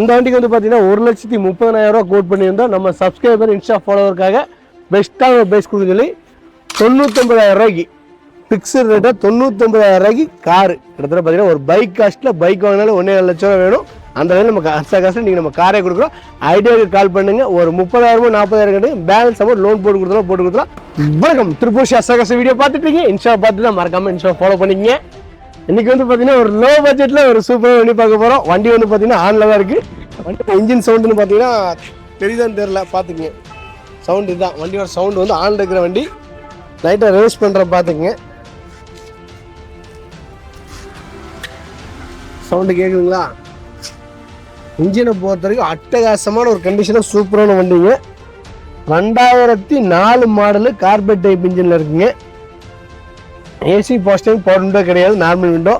இந்த வண்டிக்கு வந்து பார்த்தீங்கன்னா ஒரு லட்சத்தி முப்பதாயிரரூவா கோட் பண்ணியிருந்தோம். நம்ம சப்ஸ்கிரைபர் இன்ஸ்டா ஃபாலோவருக்காக பெஸ்ட்டான ஒரு பேஸ் கொடுக்க சொல்லி தொண்ணூத்தொம்பதாயிரம் ரூபாய்க்கு. ஃபிக்ஸட் ரேட்டாக தொண்ணூத்தொம்பதாயிரம் ரூபாய்க்கு காரு கிட்டத்தட்ட பார்த்தீங்கன்னா ஒரு பைக் காஸ்ட்டில் பைக் வாங்கினாலும் ஒன்றே லட்சம் ரூபா வேணும். அந்த வேலை நம்ம அர்த்த காசு நீங்கள் நம்ம காரே கொடுக்குறோம். ஐடியாவுக்கு கால் பண்ணுங்க. ஒரு முப்பதாயிரமோ நாற்பதாயிரம் கட்டு பேலன்ஸ் அமௌண்ட் லோன் போட்டு கொடுத்துருவோம் போட்டு கொடுத்துருவோம் வணக்கம். திருப்பூர் காசு வீடியோ பார்த்துட்டு இருக்கீங்க. இன்ஸ்டா பார்த்துட்டு தான் மறக்காமல் இன்ஸ்டா ஃபாலோ பண்ணிக்கங்க. இன்னைக்கு வந்து பார்த்தீங்கன்னா ஒரு லோ பட்ஜெட்டில் ஒரு சூப்பராக வண்டி பார்க்க போகிறோம் வண்டி வந்து பார்த்தீங்கன்னா ஆனில் தான் இருக்குது வண்டி இன்ஜின் சவுண்டுன்னு பார்த்தீங்கன்னா தெரியுதான்னு தெரில பார்த்துக்குங்க சவுண்டு இதுதான். வண்டியோட சவுண்டு வந்து ஆனில் இருக்கிற வண்டி. லைட்டாக ரிவர்ஸ் பண்ணுற பார்த்துக்குங்க சவுண்டு கேட்குதுங்களா இன்ஜினை பொறுத்த வரைக்கும் அட்டகாசமான ஒரு கண்டிஷனாக சூப்பரான வண்டிங்க. ரெண்டாயிரத்தி நாலு மாடலு கார்பெட் டைப் இன்ஜினில் இருக்குங்க. ஏசி பாசிட்டிவ் பவர் விண்டோ கிடையாது normal window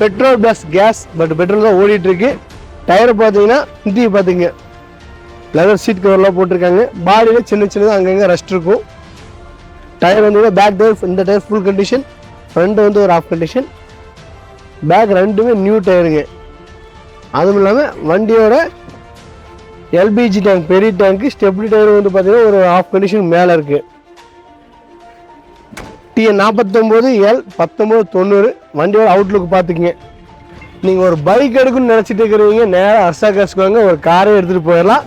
petrol plus gas but petrol தான் ஓடிட்டு இருக்கு டயரை பார்த்தீங்கன்னா இந்தியை பார்த்தீங்க. லெதர் சீட் கவர்லாம் போட்டிருக்காங்க. பாடியில் சின்ன சின்னதாக அங்கங்கே ரஸ்ட் இருக்கும். டயர் வந்து பேக் டயர் இந்த டயர் ஃபுல் கண்டிஷன் ஃப்ரண்ட் வந்து ஒரு ஆஃப் கண்டிஷன் பேக் ரெண்டுமே நியூ டயருங்க அதுவும் இல்லாமல் வண்டியோட எல்பிஜி டேங்க் பெரிய டேங்க்கு ஸ்டெப்லி டயர் வந்து பார்த்தீங்கன்னா ஒரு ஆஃப் கண்டிஷன் மேலே இருக்குது டிஎன் நாற்பத்தொம்போது எல் பத்தொம்போது தொண்ணூறு. வண்டியோட அவுட்லுக் பார்த்துக்குங்க. நீங்கள் ஒரு பைக் எடுக்கணும்னு நினச்சிட்டு இருக்கிறவங்க நேராக அர்சா காசுக்கு வாங்க ஒரு காரே எடுத்துகிட்டு போயிடலாம்.